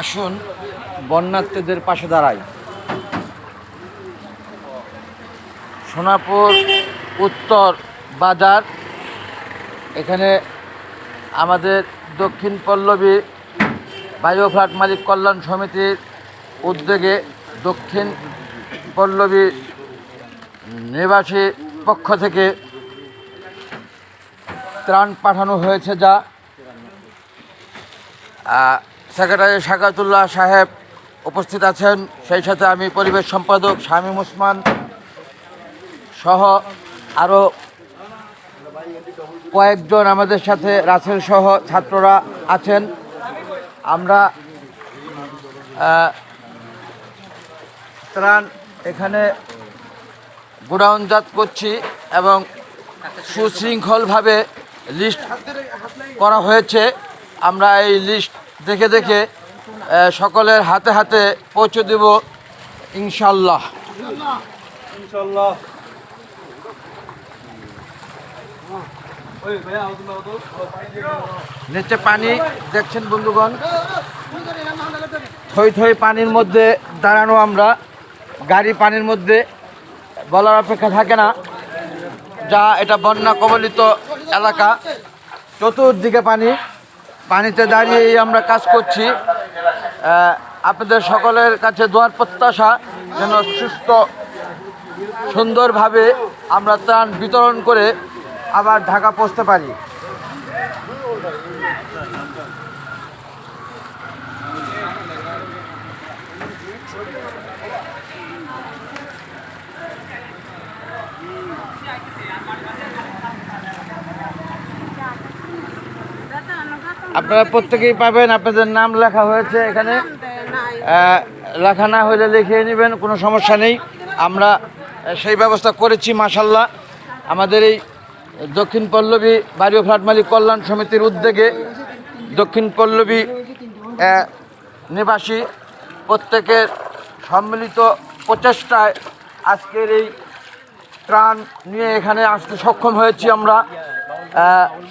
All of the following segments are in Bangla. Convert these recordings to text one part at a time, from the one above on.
আসুন, বন্যার্থীদের পাশে দাঁড়াই। সোনাপুর উত্তর বাজার, এখানে আমাদের দক্ষিণ পল্লবী বায়োফ্লাট মালিক কল্যাণ সমিতির উদ্যোগে দক্ষিণ পল্লবী নিবাসী পক্ষ থেকে ত্রাণ পাঠানো হয়েছে যা সেক্রেটারি শাকাতুল্লাহ সাহেব উপস্থিত আছেন। সেই সাথে আমি পরিবেশ সম্পাদক শামীম ওসমান সহ আরও কয়েকজন আমাদের সাথে রাসেল সহ ছাত্ররা আছেন। আমরা ত্রাণ এখানে গোডাউনজাত করছি এবং সুশৃঙ্খলভাবে লিস্ট করা হয়েছে। আমরা এই লিস্ট দেখে দেখে সকলের হাতে হাতে পৌঁছে দেব ইনশাল্লাহ। ইনশাল্লাহ। নিচে পানি দেখছেন বন্ধুগণ? থই থই পানির মধ্যে দাঁড়ানো আমরা। গাড়ি পানির মধ্যে বলার অপেক্ষা থাকে না। যা এটা বন্যা কবলিত এলাকা। চতুর্দিকে পানি। পানিতে দাঁড়িয়েই আমরা কাজ করছি। আপনাদের সকলের কাছে দোয়ার প্রত্যাশা যেন সুস্থ, সুন্দরভাবে আমরা ত্রাণ বিতরণ করে আবার ঢাকা পৌঁছতে পারি। আপনারা প্রত্যেকেই পাবেন, আপনাদের নাম লেখা হয়েছে এখানে। লেখা না হলে লিখিয়ে নেবেন, কোনো সমস্যা নেই। আমরা সেই ব্যবস্থা করেছি মাসাল্লাহ আমাদের এই দক্ষিণ পল্লবী বাড়ি ফ্ল্যাট মালিক কল্যাণ সমিতির উদ্যোগে দক্ষিণ পল্লবী নিবাসী প্রত্যেকের সম্মিলিত প্রচেষ্টায় আজকের এই ত্রাণ নিয়ে এখানে আসতে সক্ষম হয়েছি আমরা।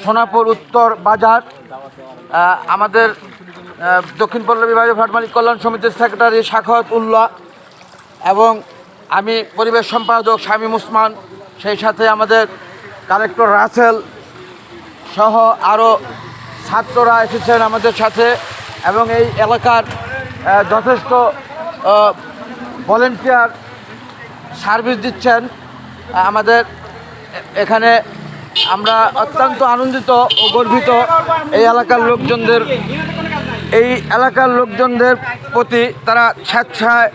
সোনাপুর উত্তর বাজার আমাদের দক্ষিণ পল্লবী বায়ু ফ্ল্যাট মালিক কল্যাণ সমিতির সেক্রেটারি শাখাওয়াত উল্লাহ এবং আমি পরিবেশ সম্পাদক শামীম উসমান, সেই সাথে আমাদের কালেক্টর রাসেল সহ আরও ছাত্ররা এসেছেন আমাদের সাথে এবং এই এলাকার যথেষ্ট ভলেন্টিয়ার সার্ভিস দিচ্ছেন। আমাদের এখানে আমরা অত্যন্ত আনন্দিত ও গর্বিত এই এলাকার লোকজনদের, এই এলাকার লোকজনদের প্রতি তারা স্বেচ্ছায়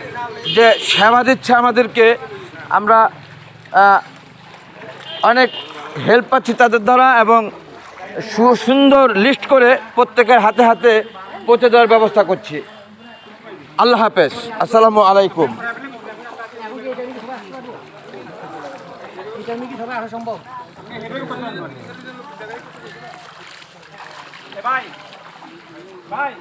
যে সেবা দিচ্ছে আমাদেরকে, আমরা অনেক হেল্প পাচ্ছি তাদের দ্বারা এবং সুন্দর লিস্ট করে প্রত্যেকের হাতে হাতে পৌঁছে দেওয়ার ব্যবস্থা করছি। আল্লাহ হাফেজ। আসসালামু আলাইকুম। ভাই ভাই